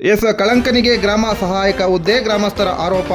S, ಕಳಂಕನಿಗೆ ಗ್ರಾಮ ಸಹಾಯಕ ಹುದ್ದೆ, ಗ್ರಾಮಸ್ಥರ ಆರೋಪ.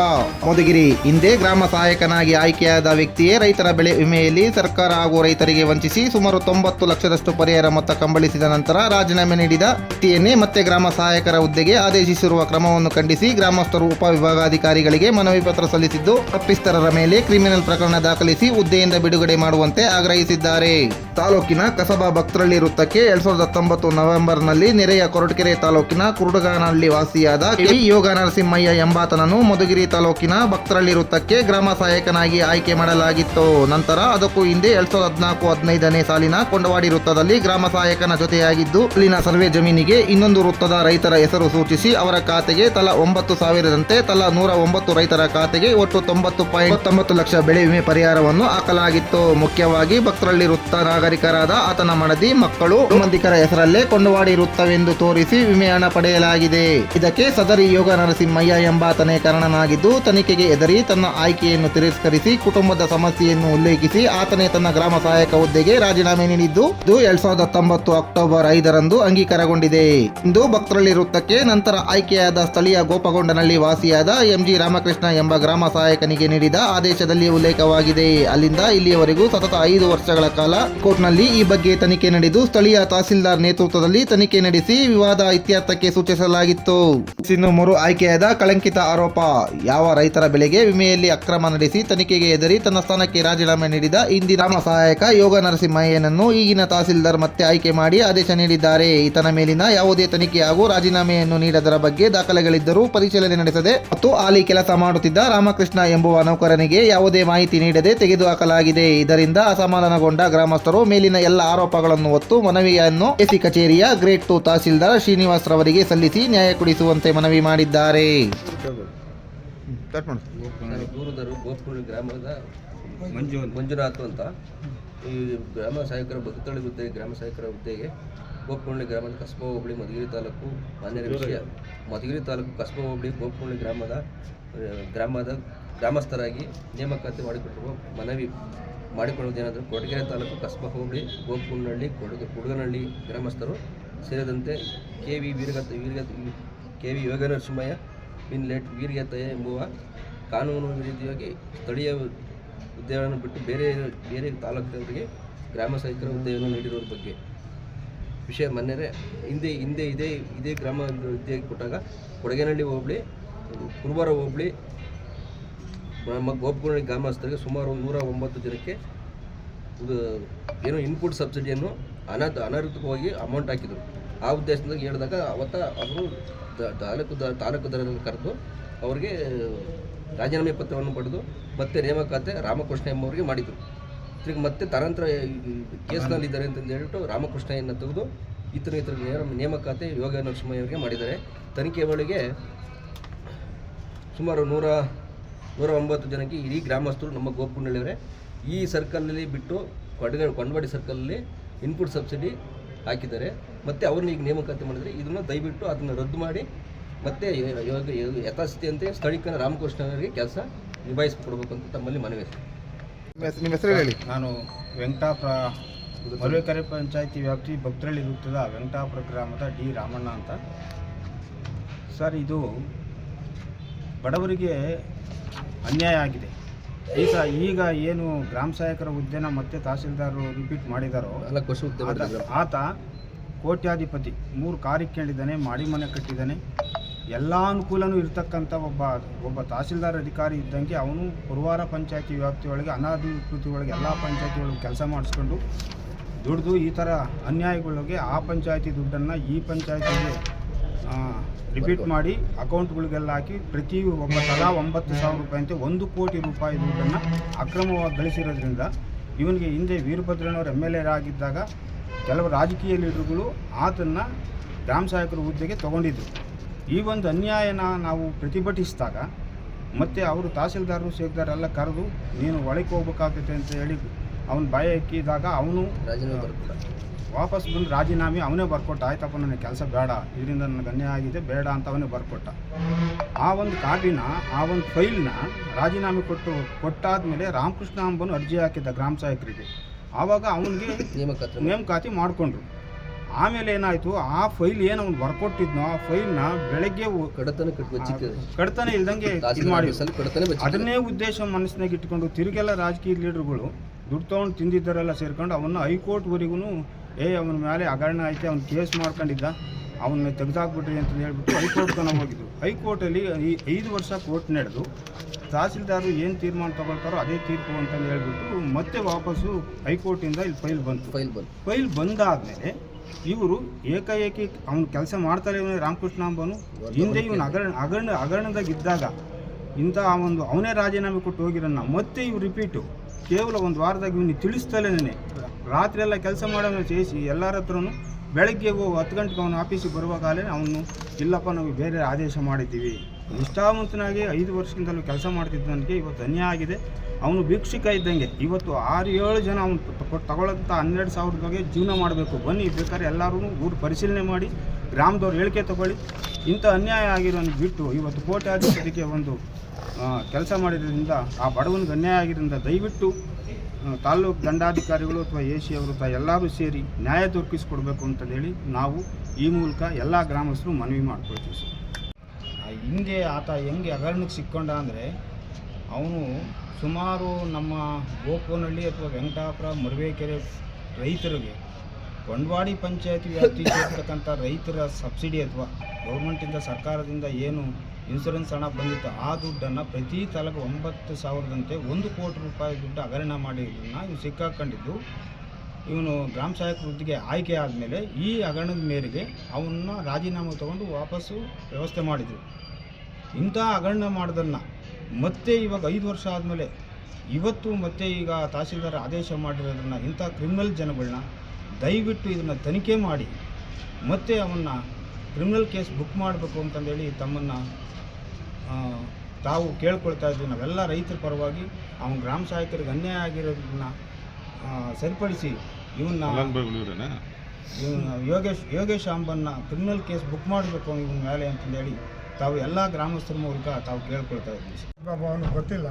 ಮಧುಗಿರಿ ಹಿಂದೆ ಗ್ರಾಮ ಸಹಾಯಕನಾಗಿ ಆಯ್ಕೆಯಾದ ವ್ಯಕ್ತಿಯೇ ರೈತರ ಬೆಳೆ ವಿಮೆಯಲ್ಲಿ ಸರ್ಕಾರ ಹಾಗೂ ರೈತರಿಗೆ ವಂಚಿಸಿ ಸುಮಾರು ತೊಂಬತ್ತು ಲಕ್ಷದಷ್ಟು ಪರಿಹಾರ ಮೊತ್ತ ಕಂಬಳಿಸಿದ ನಂತರ ರಾಜೀನಾಮೆ ನೀಡಿದ ವ್ಯಕ್ತಿಯನ್ನೇ ಮತ್ತೆ ಗ್ರಾಮ ಸಹಾಯಕರ ಹುದ್ದೆಗೆ ಆದೇಶಿಸಿರುವ ಕ್ರಮವನ್ನು ಖಂಡಿಸಿ ಗ್ರಾಮಸ್ಥರು ಉಪವಿಭಾಗಾಧಿಕಾರಿಗಳಿಗೆ ಮನವಿ ಪತ್ರ ಸಲ್ಲಿಸಿದ್ದು, ತಪ್ಪಿಸ್ಥರರ ಮೇಲೆ ಕ್ರಿಮಿನಲ್ ಪ್ರಕರಣ ದಾಖಲಿಸಿ ಹುದ್ದೆಯಿಂದ ಬಿಡುಗಡೆ ಮಾಡುವಂತೆ ಆಗ್ರಹಿಸಿದ್ದಾರೆ. ತಾಲೂಕಿನ ಕಸಬಾ ಭಕ್ತರಳ್ಳಿ ವೃತ್ತಕ್ಕೆ ಎರಡ್ ಸಾವಿರದ ಹತ್ತೊಂಬತ್ತು ನವೆಂಬರ್ನಲ್ಲಿ ನೆರೆಯ ಕೊರಟಗೆರೆ ತಾಲೂಕಿನ ಕುರುಡಗಾನಹಳ್ಳಿ ವಾಸಿಯಾದ ಕೆ ಯೋಗ ನರಸಿಂಹಯ್ಯ ಎಂಬಾತನನ್ನು ಮಧುಗಿರಿ ತಾಲೂಕಿನ ಭಕ್ತರಳ್ಳಿ ವೃತ್ತಕ್ಕೆ ಗ್ರಾಮ ಸಹಾಯಕನಾಗಿ ಆಯ್ಕೆ ಮಾಡಲಾಗಿತ್ತು. ನಂತರ ಅದಕ್ಕೂ ಹಿಂದೆ ಎರಡ್ ಸಾವಿರದ ಹದಿನಾಲ್ಕು ಹದಿನೈದನೇ ಸಾಲಿನ ಕೊಂಡವಾಡಿ ವೃತ್ತದಲ್ಲಿ ಗ್ರಾಮ ಸಹಾಯಕನ ಜೊತೆಯಾಗಿದ್ದು, ಅಲ್ಲಿನ ಸರ್ವೆ ಜಮೀನಿಗೆ ಇನ್ನೊಂದು ವೃತ್ತದ ರೈತರ ಹೆಸರು ಸೂಚಿಸಿ ಅವರ ಖಾತೆಗೆ ತಲಾ ಒಂಬತ್ತು ಸಾವಿರದಂತೆ ತಲಾ ನೂರ ಒಂಬತ್ತು ರೈತರ ಖಾತೆಗೆ ಒಟ್ಟು ತೊಂಬತ್ತು ಪಾಯಿಂಟ್ ತೊಂಬತ್ತು ಲಕ್ಷ ಬೆಳೆ ವಿಮೆ ಪರಿಹಾರವನ್ನು ಹಾಕಲಾಗಿತ್ತು. ಮುಖ್ಯವಾಗಿ ಭಕ್ತರಳ್ಳಿ ವೃತ್ತ ನಾಗರಿಕರಾದ ಆತನ ಮಡದಿ ಮಕ್ಕಳು ಸಂಬಂಧಿಕರ ಹೆಸರಲ್ಲೇ ಕೊಂಡವಾಡಿರುತ್ತವೆಂದು ತೋರಿಸಿ ವಿಮೆ ಹಣ ಪಡೆಯಲಾಗಿದೆ. ಇದಕ್ಕೆ ಸದರಿ ಯೋಗ ನರಸಿಂಹಯ್ಯ ಎಂಬಾತನೇ ಕಾರಣನಾಗಿದ್ದು, ತನಿಖೆಗೆ ಎದರಿ ತನ್ನ ಆಯ್ಕೆಯನ್ನು ತಿರಸ್ಕರಿಸಿ ಕುಟುಂಬದ ಸಮಸ್ಯೆಯನ್ನು ಉಲ್ಲೇಖಿಸಿ ಆತನೇ ತನ್ನ ಗ್ರಾಮ ಸಹಾಯಕ ಹುದ್ದೆಗೆ ರಾಜೀನಾಮೆ ನೀಡಿದ್ದು, ಇದು ಎರಡ್ ಸಾವಿರದ ಹತ್ತೊಂಬತ್ತು ಅಕ್ಟೋಬರ್ ಐದರಂದು ಅಂಗೀಕಾರಗೊಂಡಿದೆ. ಇಂದು ಭಕ್ತರಳ್ಳಿ ವೃತ್ತಕ್ಕೆ ನಂತರ ಆಯ್ಕೆಯಾದ ಸ್ಥಳೀಯ ಗೋಪಗೊಂಡನಹಳ್ಳಿ ವಾಸಿಯಾದ ಎಂಜಿ ರಾಮಕೃಷ್ಣ ಎಂಬ ಗ್ರಾಮ ಸಹಾಯಕನಿಗೆ ನೀಡಿದ ಆದೇಶದಲ್ಲಿ ಉಲ್ಲೇಖವಾಗಿದೆ. ಅಲ್ಲಿಂದ ಇಲ್ಲಿಯವರೆಗೂ ಸತತ ಐದು ವರ್ಷಗಳ ಕಾಲ ಕೋರ್ಟ್ನಲ್ಲಿ ಈ ಬಗ್ಗೆ ತನಿಖೆ ನಡೆದು ಸ್ಥಳೀಯ ತಹಸೀಲ್ದಾರ್ ನೇತೃತ್ವದಲ್ಲಿ ತನಿಖೆ ನಡೆಸಿ ವಿವಾದ ಇತ್ಯರ್ಥಕ್ಕೆ ಸೂಚಿಸಲಾಗಿತ್ತು. ಇನ್ನು ಮೂರು ಆಯ್ಕೆಯಾದ ಕಳಂಕಿತ ಆರೋಪ, ಯಾವ ರೈತರ ಬೆಳೆಗೆ ವಿಮೆಯಲ್ಲಿ ಅಕ್ರಮ ನಡೆಸಿ ತನಿಖೆಗೆ ಎದರಿ ತನ್ನ ಸ್ಥಾನಕ್ಕೆ ರಾಜೀನಾಮೆ ನೀಡಿದ ಇಂದಿನ ಸಹಾಯಕ ಯೋಗ ನರಸಿಂಹಯ್ಯನನ್ನು ಈಗಿನ ತಹಸೀಲ್ದಾರ್ ಮತ್ತೆ ಆಯ್ಕೆ ಮಾಡಿ ಆದೇಶ ನೀಡಿದ್ದಾರೆ. ಈತನ ಮೇಲಿನ ಯಾವುದೇ ತನಿಖೆ ಹಾಗೂ ರಾಜೀನಾಮೆಯನ್ನು ನೀಡದರ ಬಗ್ಗೆ ದಾಖಲೆಗಳಿದ್ದರೂ ಪರಿಶೀಲನೆ ನಡೆಸದೆ ಮತ್ತು ಆಲಿ ಕೆಲಸ ಮಾಡುತ್ತಿದ್ದ ರಾಮಕೃಷ್ಣ ಎಂಬುವ ನೌಕರನಿಗೆ ಯಾವುದೇ ಮಾಹಿತಿ ನೀಡದೆ ತೆಗೆದುಹಾಕಲಾಗಿದೆ. ಇದರಿಂದ ಅಸಮಾಧಾನಗೊಂಡ ಗ್ರಾಮಸ್ಥರು ಮೇಲಿನ ಎಲ್ಲ ಆರೋಪಗಳನ್ನು ಹೊತ್ತು ಮನವಿಯನ್ನು ಎಸಿ ಕಚೇರಿಯ ಗ್ರೇಟ್ ಟು ತಹಸೀಲ್ದಾರ್ ಶ್ರೀನಿವಾಸ್ ರವರಿಗೆ ಸಲ್ಲಿಸಿ ನ್ಯಾಯ ಕೊಡಿಸುವಂತೆ ಮನವಿ ಮಾಡಿದ್ದಾರೆ. ನಾನು ಗ್ರಾಮದ ಮಂಜು ಮಂಜುನಾಥ್ ಅಂತ. ಈ ಗ್ರಾಮ ಸಹಾಯಕರ ಭಕ್ತಳಿ ಹುದ್ದೆ ಗ್ರಾಮ ಸಹಾಯಕರ ಹುದ್ದೆಗೆ ಗೋಪುರ್ಣಿ ಗ್ರಾಮದ ಕಸ್ಬಾ ಹೋಬಳಿ ಮಧುಗಿರಿ ತಾಲೂಕು ಮಾನ್ಯ ವಿಷಯ ಮಧುಗಿರಿ ತಾಲೂಕು ಕಸ್ಬ ಹೋಬಳಿ ಗೋಪುಳ್ಳಿ ಗ್ರಾಮದ ಗ್ರಾಮದ ಗ್ರಾಮಸ್ಥರಾಗಿ ನೇಮಕಾತಿ ಮಾಡಿಕೊಟ್ಟಿರುವ ಮನವಿ ಮಾಡಿಕೊಳ್ಳುವುದೇನೆಂದರೆ ಕೊಡಗೆರೆ ತಾಲೂಕು ಕಸ್ಬಾ ಹೋಬಳಿ, ಗೋಪುನಹಳ್ಳಿ, ಕೊಡಗು, ಕುಡಗನಹಳ್ಳಿ ಗ್ರಾಮಸ್ಥರು ಸೇರಿದಂತೆ K V Veeragata Veeragata K V Yoga Narasimhaiah bin late ವೀರ್ಯತಯ್ಯ ಎಂಬುವ ಕಾನೂನು ರೀತಿಯಾಗಿ ಸ್ಥಳೀಯ ಹುದ್ದೆಗಳನ್ನು ಬಿಟ್ಟು ಬೇರೆ ಬೇರೆ ತಾಲೂಕಿನವರಿಗೆ ಗ್ರಾಮ ಸಹಿತರ ಹುದ್ದೆಯನ್ನು ನೀಡಿರುವ ಬಗ್ಗೆ ವಿಷಯ ಮನ್ನೆರೆ. ಹಿಂದೆ ಹಿಂದೆ ಇದೇ ಇದೇ ಗ್ರಾಮ ಹುದ್ದೆ ಕೊಟ್ಟಾಗ ಕೊಡಗೇನಹಳ್ಳಿ ಹೋಬಳಿ ಕುರುಬಾರ ಹೋಬಳಿ ನಮ್ಮ ಗೋಪುನಹಳ್ಳಿ ಗ್ರಾಮಸ್ಥರಿಗೆ ಸುಮಾರು ನೂರ ಒಂಬತ್ತು ಜನಕ್ಕೆ ಏನೋ ಇನ್ಪುಟ್ ಸಬ್ಸಿಡಿಯನ್ನು ಅನಾಥ ಅನಧಿಕೃತವಾಗಿ ಅಮೌಂಟ್ ಹಾಕಿದರು. ಆ ಉದ್ದೇಶದಿಂದ ಹೇಳಿದಾಗ ಅವತ್ತ ಅವರು ತಾಲೂಕು ದ ತಾಲೂಕು ದರದಲ್ಲಿ ಕರೆದು ಅವರಿಗೆ ರಾಜೀನಾಮೆ ಪತ್ರವನ್ನು ಪಡೆದು ಮತ್ತೆ ನೇಮಕಾತೆ ರಾಮಕೃಷ್ಣ ಎಂಬವರಿಗೆ ಮಾಡಿದರು. ತಿರುಗಿ ಮತ್ತೆ ತರಂತರ ಕೇಸ್ನಲ್ಲಿದ್ದಾರೆ ಅಂತಂದು ಹೇಳಿಬಿಟ್ಟು ರಾಮಕೃಷ್ಣಯನ್ನು ತೆಗೆದು ಇತರ ಇತರ ನೇಮಕಾತೆ ಯೋಗ ನರಸಿಂಹಯ್ಯವರಿಗೆ ಮಾಡಿದ್ದಾರೆ. ತನಿಖೆ ವೇಳೆಗೆ ಸುಮಾರು ನೂರ ನೂರ ಒಂಬತ್ತು ಜನಕ್ಕೆ ಇಡೀ ಗ್ರಾಮಸ್ಥರು ನಮ್ಮ ಗೋಪುಂಡಳಿಯವರೇ ಈ ಸರ್ಕಲ್ನಲ್ಲಿ ಬಿಟ್ಟು ಕೊಡಗ ಕೊಂಡವಾಡಿ ಸರ್ಕಲಲ್ಲಿ ಇನ್ಪುಟ್ ಸಬ್ಸಿಡಿ ಹಾಕಿದ್ದಾರೆ. ಮತ್ತು ಅವ್ರನ್ನ ಈಗ ನೇಮಕಾತಿ ಮಾಡಿದರೆ ಇದನ್ನು ದಯವಿಟ್ಟು ಅದನ್ನು ರದ್ದು ಮಾಡಿ ಮತ್ತೆ ಇವಾಗ ಯಥಾಸ್ಥಿತಿ ಯ- ಯಥಾಸ್ಥಿತಿಯಂತೆ ಸ್ಥಳೀಕರ ರಾಮಕೃಷ್ಣವರಿಗೆ ಕೆಲಸ ನಿಭಾಯಿಸಿಕೊಡ್ಬೇಕು ಅಂತ ತಮ್ಮಲ್ಲಿ ಮನವಿ ನಿಮ್ಮ ಹೆಸರು ಹೇಳಿ. ನಾನು ವೆಂಕಟಾಪುರ ಮರುವೆಕೆರೆ ಪಂಚಾಯತಿ ವ್ಯಾಪ್ತಿ ಭಕ್ತರಳ್ಳಿ ವೃತ್ತದ ವೆಂಕಟಾಪುರ ಗ್ರಾಮದ ಡಿ ರಾಮಣ್ಣ ಅಂತ. ಸರ್ ಇದು ಬಡವರಿಗೆ ಅನ್ಯಾಯ ಆಗಿದೆ ಈಗ ಈಗ ಏನು ಗ್ರಾಮ ಸಹಾಯಕರ ಹುದ್ದೆನ ಮತ್ತೆ ತಹಸೀಲ್ದಾರರು ರಿಪೀಟ್ ಮಾಡಿದಾರೋ ಅಲ್ಲ ಆತ. ಕೋಟ್ಯಾಧಿಪತಿ ಮೂರು ಕಾರಿ ಕೇಳಿದ್ದಾನೆ ಮಾಡಿ ಮನೆ ಕಟ್ಟಿದ್ದಾನೆ ಎಲ್ಲ ಅನುಕೂಲನೂ ಇರತಕ್ಕಂಥ ಒಬ್ಬ ಒಬ್ಬ ತಹಸೀಲ್ದಾರ್ ಅಧಿಕಾರಿ ಇದ್ದಂಗೆ ಅವನು ಪುರವಾರ ಪಂಚಾಯತಿ ವ್ಯಾಪ್ತಿಯೊಳಗೆ ಅನಾಧಿಕೃತಿಯೊಳಗೆ ಎಲ್ಲ ಪಂಚಾಯತಿ ಒಳಗೆ ಕೆಲಸ ಮಾಡಿಸ್ಕೊಂಡು ದುಡ್ದು ಈ ಥರ ಅನ್ಯಾಯಗಳಿಗೆ ಆ ಪಂಚಾಯತಿ ದುಡ್ಡನ್ನು ಈ ಪಂಚಾಯತಿಗೆ ರಿಪೀಟ್ ಮಾಡಿ ಅಕೌಂಟ್ಗಳಿಗೆಲ್ಲ ಹಾಕಿ ಪ್ರತಿ ಒಬ್ಬ ತಲಾ ಒಂಬತ್ತು ಸಾವಿರ ರೂಪಾಯಿ ಅಂತ ಒಂದು ಕೋಟಿ ರೂಪಾಯಿ ದುಡ್ಡನ್ನು ಅಕ್ರಮವಾಗಿ ಗಳಿಸಿರೋದ್ರಿಂದ ಇವನಿಗೆ ಹಿಂದೆ ವೀರಭದ್ರನವರು ಎಂ ಎಲ್ ಎ ಆಗಿದ್ದಾಗ ಕೆಲವು ರಾಜಕೀಯ ಲೀಡರ್ಗಳು ಆತನ್ನು ಗ್ರಾಮ ಸಹಾಯಕರ ಹುದ್ದೆಗೆ ತಗೊಂಡಿದ್ದರು ಈ ಒಂದು ಅನ್ಯಾಯನ ನಾವು ಪ್ರತಿಭಟಿಸಿದಾಗ ಮತ್ತು ಅವರು ತಹಸೀಲ್ದಾರರು ಸೇರಿದಾರೆಲ್ಲ ಕರೆದು ನೀನು ಒಳಗೆ ಹೋಗ್ಬೇಕಾಗ್ತೈತೆ ಅಂತ ಹೇಳಿ ಅವನು ಭಯ ಹಾಕಿದಾಗ ಅವನು ರಾಜೀನಾಮೆ ವಾಪಸ್ ಬಂದು ರಾಜೀನಾಮೆ ಅವನೇ ಬರ್ಕೊಟ್ಟ ಆಯ್ತಪ್ಪ ನನಗೆ ಕೆಲಸ ಬೇಡ ಇದರಿಂದ ನನಗೆ ಅನ್ಯಾಯ ಆಗಿದೆ ಬೇಡ ಅಂತ ಅವನೇ ಬರ್ಕೊಟ್ಟ. ಆ ಒಂದು ಕಾಪಿನ ಆ ಒಂದು ಫೈಲ್ನ ರಾಜೀನಾಮೆ ಕೊಟ್ಟು ಕೊಟ್ಟಾದ್ಮೇಲೆ ರಾಮಕೃಷ್ಣ ಅಂಬನು ಅರ್ಜಿ ಹಾಕಿದ್ದ ಗ್ರಾಮ ಸಹಾಯಕರಿಗೆ. ಆವಾಗ ಅವನಿಗೆ ನೇಮಕಾತಿ. ನೇಮಕಾತಿ ಮಾಡಿಕೊಂಡ್ರು. ಆಮೇಲೆ ಏನಾಯಿತು ಆ ಫೈಲ್ ಏನು ಅವ್ನು ಬರ್ಕೊಟ್ಟಿದ್ನೋ ಆ ಫೈಲ್ನ ಬೆಳಗ್ಗೆ ಕಡತನ ಕಡತನ ಇಲ್ದಂಗೆ ಇದು ಮಾಡಿ ಅದನ್ನೇ ಉದ್ದೇಶ ಮನಸ್ಸಿನಾಗ ಇಟ್ಕೊಂಡು ತಿರುಗೆಲ್ಲ ರಾಜಕೀಯ ಲೀಡರ್ಗಳು ದುಡ್ಡು ತಗೊಂಡು ತಿಂದಿದ್ದರೆಲ್ಲ ಸೇರ್ಕೊಂಡು ಅವನ್ನ ಹೈಕೋರ್ಟ್ವರೆಗೂ ಏ ಅವನ ಮೇಲೆ ಹಗರಣ ಐತೆ ಅವ್ನು ಕೇಸ್ ಮಾಡ್ಕೊಂಡಿದ್ದ ಅವನ್ನ ತೆಗೆದಾಕ್ಬಿಟ್ರಿ ಅಂತ ಹೇಳ್ಬಿಟ್ಟು ಹೈಕೋರ್ಟ್ ತನಕ ಹೋಗಿದ್ರು ಹೈಕೋರ್ಟಲ್ಲಿ ಈ ಐದು ವರ್ಷ ಕೋರ್ಟ್ ನಡೆದು ತಹಸೀಲ್ದಾರರು ಏನು ತೀರ್ಮಾನ ತಗೊಳ್ತಾರೋ ಅದೇ ತೀರ್ಪು ಅಂತಂದು ಹೇಳ್ಬಿಟ್ಟು ಮತ್ತೆ ವಾಪಸ್ಸು ಹೈಕೋರ್ಟಿಂದ ಇಲ್ಲಿ ಫೈಲ್ ಬಂತು. ಫೈಲ್ ಬಂತು. ಫೈಲ್ ಬಂದಾದಮೇಲೆ ಇವರು ಏಕಾಏಕಿ ಅವನು ಕೆಲಸ ಮಾಡ್ತಾರೆ ಇವನೇ ರಾಮಕೃಷ್ಣ ಅಂಬನು ಹಿಂದೆ ಇವನು ಹಗರಣ ಹಗರಣ ಹಗರಣದಾಗಿದ್ದಾಗ ಇಂಥ ಒಂದು ಅವನೇ ರಾಜೀನಾಮೆ ಕೊಟ್ಟು ಹೋಗಿರೋನ್ನ ಮತ್ತೆ ಇವ್ರು ರಿಪೀಟು ಕೇವಲ ಒಂದು ವಾರದಾಗ ಇವನಿಗೆ ತಿಳಿಸ್ತಲೇನೆ. ರಾತ್ರಿ ಎಲ್ಲ ಕೆಲಸ ಮಾಡೋನು చేసి ಎಲ್ಲರ ಹತ್ರನು ಬೆಳಗ್ಗೆ ಹೋಗಿ ಹತ್ತು ಗಂಟೆಗೆ ಅವನು ಆಫೀಸಿಗೆ ಬರುವಾಗಲೇ ಅವನು, ಇಲ್ಲಪ್ಪ, ನಾವು ಬೇರೆ ಆದೇಶ ಮಾಡಿದ್ದೀವಿ. ನಿಷ್ಠಾವಂತನಾಗಿ ಐದು ವರ್ಷದಿಂದಲೂ ಕೆಲಸ ಮಾಡ್ತಿದ್ದವನಿಗೆ ಇವತ್ತು ಅನ್ಯಾಯ ಆಗಿದೆ. ಅವನು ಭಿಕ್ಷುಕ ಇದ್ದಂಗೆ ಇವತ್ತು ಆರು, ಏಳು ಜನ ಅವನು ತಗೊಳ್ಳೋಂಥ ಹನ್ನೆರಡು ಸಾವಿರದ ಬಗ್ಗೆ ಜೀವನ ಮಾಡಬೇಕು. ಬನ್ನಿ, ಬೇಕಾದ್ರೆ ಎಲ್ಲರೂ ಊರು ಪರಿಶೀಲನೆ ಮಾಡಿ, ಗ್ರಾಮದವ್ರು ಹೇಳಿಕೆ ತಗೊಳ್ಳಿ. ಇಂಥ ಅನ್ಯಾಯ ಆಗಿರೋನು ಬಿಟ್ಟು ಇವತ್ತು ಕೋಟ್ಯಾಧಿಪತಿಗೆ ಒಂದು ಕೆಲಸ ಮಾಡಿದ್ರಿಂದ ಆ ಬಡವನಿಗೆ ಅನ್ಯಾಯ ಆಗಿರೋದ್ರಿಂದ ದಯವಿಟ್ಟು ತಾಲ್ಲೂಕು ದಂಡಾಧಿಕಾರಿಗಳು ಅಥವಾ ಎ ಸಿ ಅವರು ತ ಎಲ್ಲರೂ ಸೇರಿ ನ್ಯಾಯ ದೊರಕಿಸ್ಕೊಡ್ಬೇಕು ಅಂತಂದೇಳಿ ನಾವು ಈ ಮೂಲಕ ಎಲ್ಲ ಗ್ರಾಮಸ್ಥರು ಮನವಿ ಮಾಡ್ಕೊಳ್ತೀವಿ ಸರ್. ಹಿಂದೆ ಆತ ಹೆಂಗೆ ಹಗರಣಕ್ಕೆ ಸಿಕ್ಕೊಂಡ ಅಂದರೆ ಅವನು ಸುಮಾರು ನಮ್ಮ ಗೋಪುನಹಳ್ಳಿ ಅಥವಾ ವೆಂಕಟಾಪುರ ಮರುವೇಕೆರೆ ರೈತರಿಗೆ ಕೊಂಡವಾಡಿ ಪಂಚಾಯತಿ ವ್ಯಾಪ್ತಿಗೆ ಸೇರ್ತಕ್ಕಂಥ ರೈತರ ಸಬ್ಸಿಡಿ ಅಥವಾ ಗೌರ್ಮೆಂಟಿಂದ ಸರ್ಕಾರದಿಂದ ಏನು ಇನ್ಸೂರೆನ್ಸ್ ಹಣ ಬಂದಿತ್ತು. ಆ ದುಡ್ಡನ್ನು ಪ್ರತಿ ತಲೆಗೆ ಒಂಬತ್ತು ಸಾವಿರದಂತೆ ಒಂದು ಕೋಟಿ ರೂಪಾಯಿ ದುಡ್ಡು ಹಗರಣ ಮಾಡಿದ್ದನ್ನು ಇವು ಸಿಕ್ಕಾಕೊಂಡಿದ್ದು. ಇವನು ಗ್ರಾಮ ಸಹಾಯಕ ವೃದ್ಧಿಗೆ ಆಯ್ಕೆ ಆದಮೇಲೆ ಈ ಹಗರಣದ ಮೇರೆಗೆ ಅವನ್ನ ರಾಜೀನಾಮೆ ತಗೊಂಡು ವಾಪಸ್ಸು ವ್ಯವಸ್ಥೆ ಮಾಡಿದರು. ಇಂಥ ಹಗರಣ ಮಾಡೋದನ್ನು ಮತ್ತೆ ಇವಾಗ ಐದು ವರ್ಷ ಆದಮೇಲೆ ಇವತ್ತು ಮತ್ತೆ ಈಗ ತಹಸೀಲ್ದಾರ್ ಆದೇಶ ಮಾಡಿರೋದನ್ನು ಇಂಥ ಕ್ರಿಮಿನಲ್ ಜನಗಳನ್ನ ದಯವಿಟ್ಟು ಇದನ್ನು ತನಿಖೆ ಮಾಡಿ ಮತ್ತೆ ಅವನ್ನ ಕ್ರಿಮಿನಲ್ ಕೇಸ್ ಬುಕ್ ಮಾಡಬೇಕು ಅಂತಂದೇಳಿ ತಮ್ಮನ್ನು ತಾವು ಕೇಳ್ಕೊಳ್ತಾ ಇದ್ವಿ. ನಾವೆಲ್ಲ ರೈತರ ಪರವಾಗಿ ಅವನ ಗ್ರಾಮ ಸಹಾಯಕರಿಗೆ ಅನ್ಯಾಯ ಆಗಿರೋದನ್ನ ಸರಿಪಡಿಸಿ ಇವನ್ನ ಇವ್ನ ಯೋಗೇಶ್ ಯೋಗೇಶ್ ಅಂಬನ್ನ ಕ್ರಿಮಿನಲ್ ಕೇಸ್ ಬುಕ್ ಮಾಡಬೇಕು ಇವನ ಮೇಲೆ ಅಂತಂದೇಳಿ ತಾವು ಎಲ್ಲ ಗ್ರಾಮಸ್ಥರ ಮೂಲಕ ತಾವು ಕೇಳ್ಕೊಳ್ತಾ ಇದ್ವಿ. ಬಾಬು ಅವನು ಗೊತ್ತಿಲ್ಲ.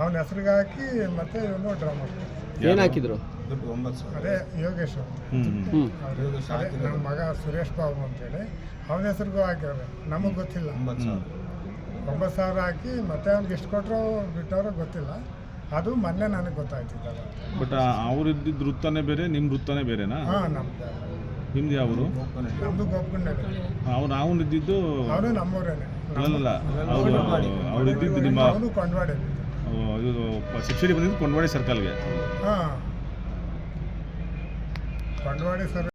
ಅವನ ಹೆಸರಿಗೆ ಹಾಕಿ ಮತ್ತೆ ಇವನು ಡ್ರಾ ಮಾಡ್ತಾರೆ ಏನು ಹಾಕಿದ್ರು? ದುಡ್ಡು ಒಂಬತ್ತು ಸಾವಿರ. ಅದೇ ಯೋಗೇಶ್ ನಮ್ಮ ಮಗ ಸುರೇಶ್ ಬಾಬು ಅಂತೇಳಿ. ಅವನ ಹೆಸರಿಗೂ ಹಾಕಿದ್ದಾರೆ. ನಮಗೆ ಗೊತ್ತಿಲ್ಲ. ಒಂಬತ್ತು ಸಾವಿರ. ಒಂಬತ್ತು ಸಾವಿರ ಹಾಕಿ ಮತ್ತೆ ಅವ್ನಿಗೆ ಎಷ್ಟು ಕೊಟ್ಟರು ಬಿಟ್ಟವರು ಗೊತ್ತಿಲ್ಲ. ಅದು ಮೊನ್ನೆ ನನಗೆ ಗೊತ್ತಾಯ್ತಿದ್ದಲ್ಲ ಬಟ್ ಅವ್ರು ಇದ್ದಿದ್ದು ವೃತ್ತನೇ ಬೇರೆ ನಿಮ್ಮ ವೃತ್ತನೇ ಬೇರೆನಾ? ಹಾಂ ನಮ್ದು. ನಿಮ್ದು ಯಾವರು? ನಮ್ಮದು ಗೋಪ್ಕೊಂಡೆ ಅವ್ರು ಅವನು ಇದ್ದಿದ್ದು ಅವನು ನಮ್ಮೂರೇನೆ. ಅಲ್ಲಲ್ಲ ಅವರು ಅವ್ರು ಇದ್ದಿದ್ದು ನಿಮ್ಮ ಅವನು ಕೊಂಡವಾಡಿ ಇದು ಸಬ್ಸಿಡಿ ಬಂದಿದ್ದು ಕೊಂಡವಾಡಿ ಸರ್ಕಲ್ಗೆ. ಹಾಂ. ಕೊಂಡವಾಡಿ ಸರ್